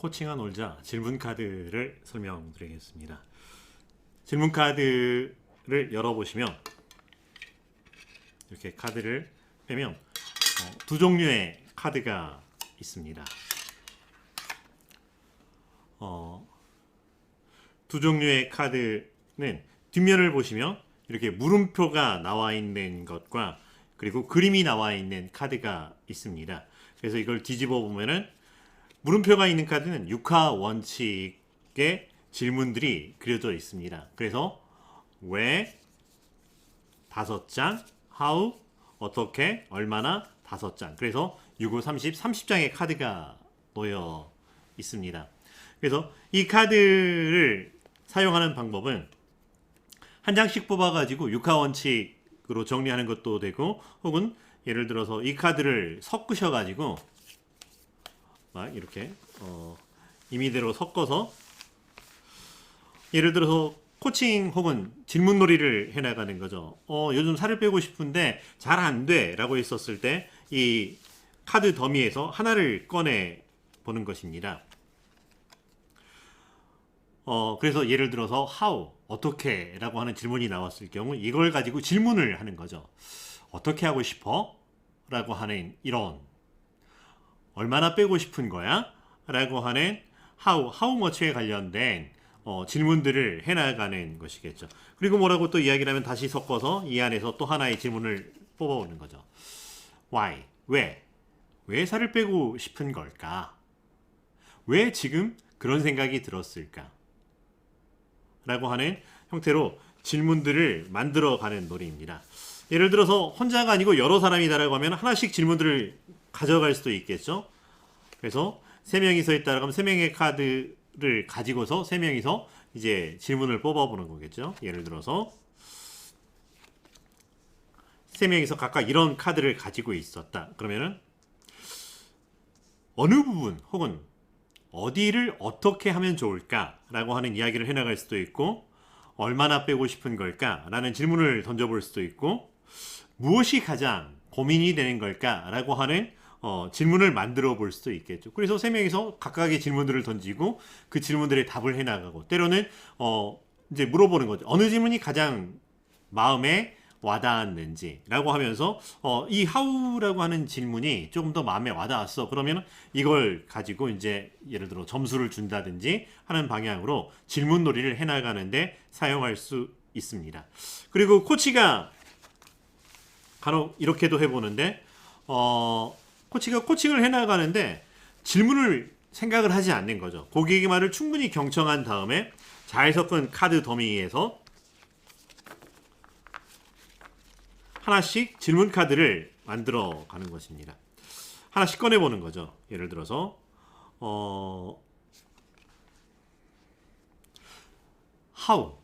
코칭한 놀자 질문 카드를 설명드리겠습니다. 질문 카드를 열어보시면 이렇게 카드를 빼면 어, 두 종류의 카드가 있습니다. 어, 두 종류의 카드는 뒷면을 보시면 이렇게 물음표가 나와 있는 것과 그리고 그림이 나와 있는 카드가 있습니다. 그래서 이걸 뒤집어 보면은 물음표가 있는 카드는 육하 원칙의 질문들이 그려져 있습니다. 그래서 왜 다섯 장, how 어떻게 얼마나 다섯 장. 그래서 6, 5, 30, 30장의 카드가 놓여 있습니다. 그래서 이 카드를 사용하는 방법은 한 장씩 뽑아가지고 육하 원칙으로 정리하는 것도 되고 혹은 예를 들어서 이 카드를 섞으셔가지고 막 이렇게 어, 임의대로 섞어서 예를 들어서 코칭 혹은 질문놀이를 해나가는 거죠. 어, 요즘 살을 빼고 싶은데 잘 안 돼. 라고 했었을 때 이 카드 더미에서 하나를 꺼내 보는 것입니다. 어, 그래서 예를 들어서 how, 어떻게 라고 하는 질문이 나왔을 경우 이걸 가지고 질문을 하는 거죠. 어떻게 하고 싶어? 라고 하는 이런 얼마나 빼고 싶은 거야? 라고 하는 how, how much에 관련된 어, 질문들을 해나가는 것이겠죠. 그리고 뭐라고 또 이야기를 하면 다시 섞어서 이 안에서 또 하나의 질문을 뽑아오는 거죠. why, 왜? 왜 살을 빼고 싶은 걸까? 왜 지금 그런 생각이 들었을까? 라고 하는 형태로 질문들을 만들어가는 놀이입니다. 예를 들어서 혼자가 아니고 여러 사람이다라고 하면 하나씩 질문들을 가져갈 수도 있겠죠. 그래서 세 명이서 있다라고 하면 세 명의 카드를 가지고서 세 명이서 이제 질문을 뽑아보는 거겠죠. 예를 들어서 세 명이서 각각 이런 카드를 가지고 있었다. 그러면은 어느 부분 혹은 어디를 어떻게 하면 좋을까라고 하는 이야기를 해나갈 수도 있고 얼마나 빼고 싶은 걸까라는 질문을 던져볼 수도 있고 무엇이 가장 고민이 되는 걸까라고 하는 어, 질문을 만들어 볼 수도 있겠죠. 그래서 세 명이서 각각의 질문들을 던지고 그 질문들에 답을 해 나가고 때로는 어, 이제 물어보는 거죠. 어느 질문이 가장 마음에 와닿았는지라고 하면서 어, 이 how라고 하는 질문이 조금 더 마음에 와닿았어. 그러면 이걸 가지고 이제 예를 들어 점수를 준다든지 하는 방향으로 질문 놀이를 해나가는데 사용할 수 있습니다. 그리고 코치가 간혹 이렇게도 해보는데 어, 코치가 코칭을 해나가는데 질문을 생각을 하지 않는 거죠. 고객의 말을 충분히 경청한 다음에 잘 섞은 카드 더미에서 하나씩 질문 카드를 만들어 가는 것입니다. 하나씩 꺼내 보는 거죠. 예를 들어서 어 how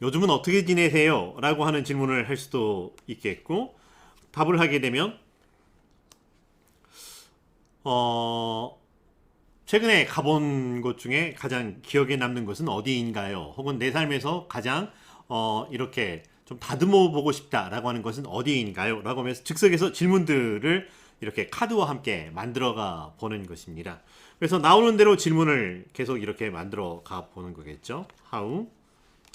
요즘은 어떻게 지내세요? 라고 하는 질문을 할 수도 있겠고 답을 하게 되면 어 최근에 가본 곳 중에 가장 기억에 남는 것은 어디인가요? 혹은 내 삶에서 가장 어 이렇게 좀 다듬어 보고 싶다라고 하는 것은 어디인가요? 라고 하면서 즉석에서 질문들을 이렇게 카드와 함께 만들어가 보는 것입니다. 그래서 나오는 대로 질문을 계속 이렇게 만들어 가 보는 거겠죠. How,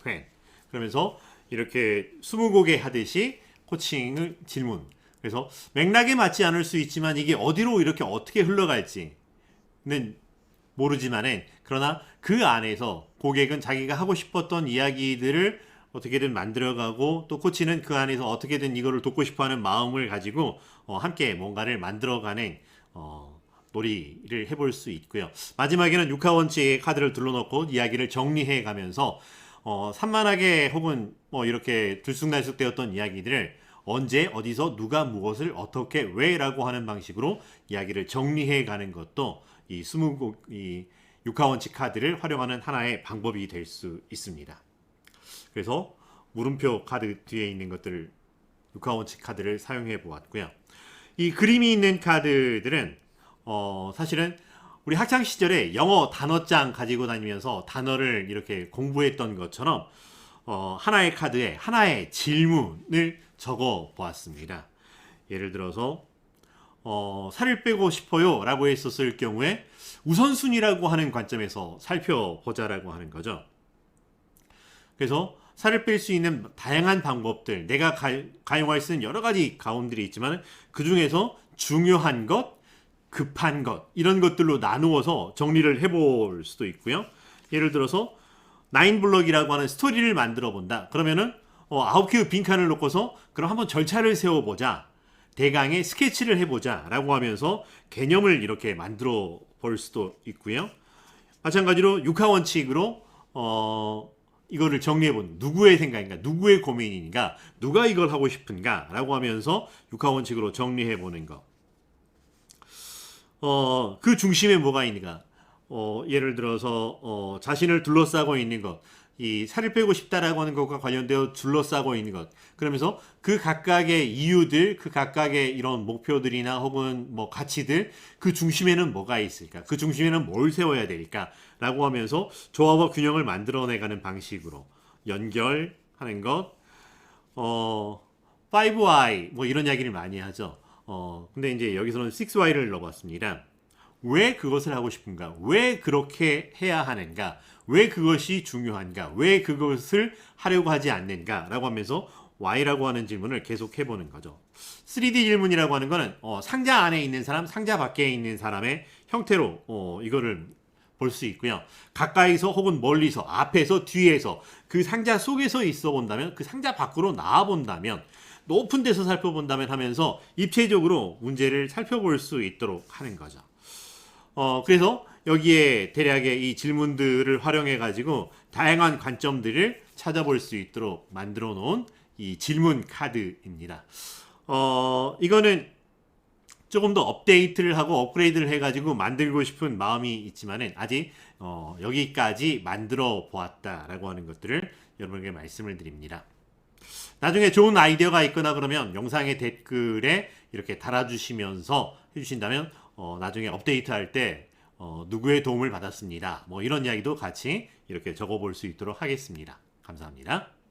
when. 그러면서 이렇게 스무고개 하듯이 코칭을 질문. 그래서 맥락에 맞지 않을 수 있지만 이게 어디로 이렇게 어떻게 흘러갈지는 모르지만은 그러나 그 안에서 고객은 자기가 하고 싶었던 이야기들을 어떻게든 만들어가고 또 코치는 그 안에서 어떻게든 이거를 돕고 싶어하는 마음을 가지고 어, 함께 뭔가를 만들어가는 어, 놀이를 해볼 수 있고요. 마지막에는 육하원칙의 카드를 둘러놓고 이야기를 정리해 가면서 어, 산만하게 혹은 뭐 이렇게 들쑥날쑥 되었던 이야기들을 언제 어디서 누가 무엇을 어떻게 왜라고 하는 방식으로 이야기를 정리해 가는 것도 이 스무 이 육하 원칙 카드를 활용하는 하나의 방법이 될 수 있습니다. 그래서 물음표 카드 뒤에 있는 것들을 육하 원칙 카드를 사용해 보았고요. 이 그림이 있는 카드들은 어, 사실은 우리 학창 시절에 영어 단어장 가지고 다니면서 단어를 이렇게 공부했던 것처럼 어, 하나의 카드에 하나의 질문을 적어 보았습니다. 예를 들어서 어, 살을 빼고 싶어요 라고 했었을 경우에 우선순위라고 하는 관점에서 살펴보자라고 하는 거죠. 그래서 살을 뺄 수 있는 다양한 방법들, 내가 가, 가용할 수 있는 여러 가지 가움들이 있지만 그 중에서 중요한 것, 급한 것 이런 것들로 나누어서 정리를 해볼 수도 있고요. 예를 들어서 나인블럭이라고 하는 스토리를 만들어 본다. 그러면은 어, 아홉 개의 빈칸을 놓고서 그럼 한번 절차를 세워보자. 대강의 스케치를 해보자 라고 하면서 개념을 이렇게 만들어 볼 수도 있고요. 마찬가지로 육하 원칙으로 어 이거를 정리해 본 누구의 생각인가, 누구의 고민인가, 누가 이걸 하고 싶은가 라고 하면서 육하 원칙으로 정리해 보는 거. 어, 그 중심에 뭐가 있는가? 어, 예를 들어서 어, 자신을 둘러싸고 있는 것, 이 살을 빼고 싶다라고 하는 것과 관련되어 둘러싸고 있는 것. 그러면서 그 각각의 이유들, 그 각각의 이런 목표들이나 혹은 뭐 가치들, 그 중심에는 뭐가 있을까? 그 중심에는 뭘 세워야 될까? 라고 하면서 조합과 균형을 만들어내가는 방식으로 연결하는 것. 어, 5Y 뭐 이런 이야기를 많이 하죠. 어, 근데 이제 여기서는 6Y를 넣어봤습니다. 왜 그것을 하고 싶은가? 왜 그렇게 해야 하는가? 왜 그것이 중요한가? 왜 그것을 하려고 하지 않는가? 라고 하면서 Y라고 하는 질문을 계속 해보는 거죠. 3D 질문이라고 하는 거는 어, 상자 안에 있는 사람, 상자 밖에 있는 사람의 형태로 어, 이거를 볼 수 있고요. 가까이서 혹은 멀리서, 앞에서, 뒤에서 그 상자 속에서 있어 본다면, 그 상자 밖으로 나와 본다면, 높은 데서 살펴본다면 하면서 입체적으로 문제를 살펴볼 수 있도록 하는 거죠. 어, 그래서 여기에 대략의 이 질문들을 활용해 가지고 다양한 관점들을 찾아볼 수 있도록 만들어 놓은 이 질문 카드입니다. 어, 이거는 조금 더 업데이트를 하고 업그레이드를 해가지고 만들고 싶은 마음이 있지만은 아직 어, 여기까지 만들어 보았다라고 하는 것들을 여러분에게 말씀을 드립니다. 나중에 좋은 아이디어가 있거나 그러면 영상의 댓글에 이렇게 달아주시면서 해주신다면 어, 나중에 업데이트할 때 어, 누구의 도움을 받았습니다. 뭐 이런 이야기도 같이 이렇게 적어볼 수 있도록 하겠습니다. 감사합니다.